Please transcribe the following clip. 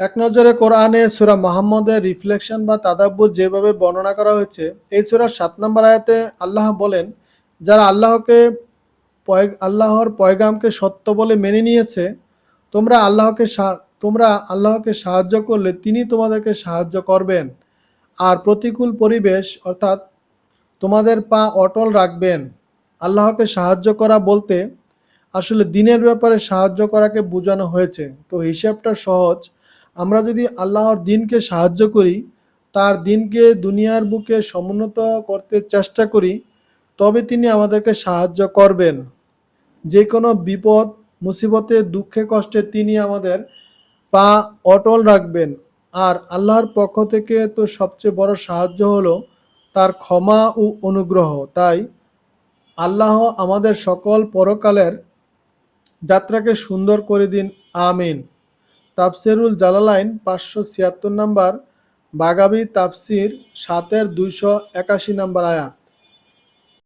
এক নজরে কোরআনে সুরা মোহাম্মদের রিফ্লেকশন বা তাদাব্বুর যেভাবে বর্ণনা করা হয়েছে, এই সুরার সাত নম্বর আয়াতে আল্লাহ বলেন, যারা আল্লাহকে আল্লাহর পয়গামকে সত্য বলে মেনে নিয়েছে, তোমরা আল্লাহকে তোমরা আল্লাহকে সাহায্য করলে তিনি তোমাদেরকে সাহায্য করবেন। আর প্রতিকূল পরিবেশ অর্থাৎ তোমাদের পা অটল রাখবেন। আল্লাহকে সাহায্য করা বলতে আসলে দিনের ব্যাপারে সাহায্য করাকে বোঝানো হয়েছে। তো হিসাবটা সহজ। আমরা যদি আল্লাহর দিনকে সাহায্য করি, তার দিনকে দুনিয়ার বুকে সমুন্নত করতে চেষ্টা করি, তবে তিনি আমাদেরকে সাহায্য করবেন। যে কোনো বিপদ, মুসিবতে, দুঃখে, কষ্টে তিনি আমাদের পা অটল রাখবেন। আর আল্লাহর পক্ষ থেকে তো সবচেয়ে বড় সাহায্য হলো তার ক্ষমা ও অনুগ্রহ। তাই আল্লাহ আমাদের সকল পরকালের যাত্রাকে সুন্দর করে দিন। আমিন। তাফসিরুল জালালাইন পাঁচশো ছিয়াত্তর নম্বর বাগাবি তাফসির সাতের দুইশো একাশি নম্বর আয়াত